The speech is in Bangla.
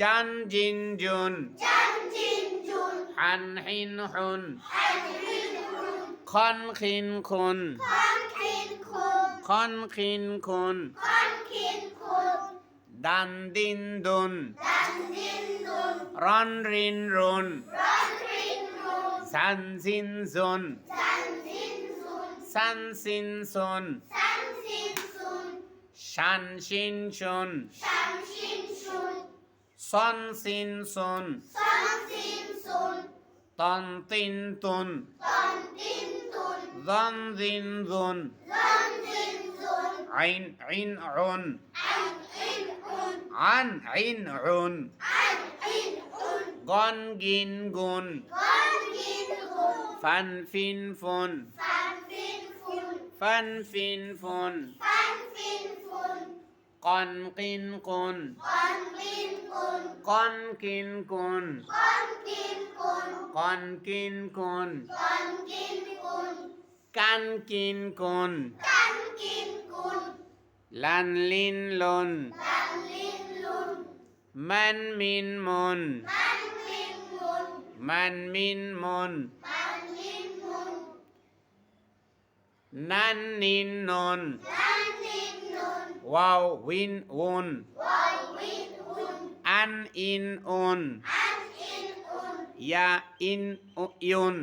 জান জিন জুন জান জিন জুন হান হিন হুন খন খিন খুন খন খিন খুন দান দিন দুন রন রিন রুন সান সিন সুন সান সিন সুন শান শিন শুন সন সিন সুন। সন সিন সুন। তন তিন তুন। তন তিন তুন। জন দিন দুন জন দিন জুন। আইন আইন উন। আইন ইন উন। আন আইন উন। আইন ইন উন। গন গিন গুন। গন গিন গুন। con kin kun. Con kin kun. Con kin kun. Con kin kun. Con kin kun. Con kin kun. Can kin kun. Can kin kun. Lan lin lon, lan lin lon, man min mon, man min mon, man min mon, man min mon, nan nin nun. Nan wow win উন আন ইন উন ইয়া ইন ইউন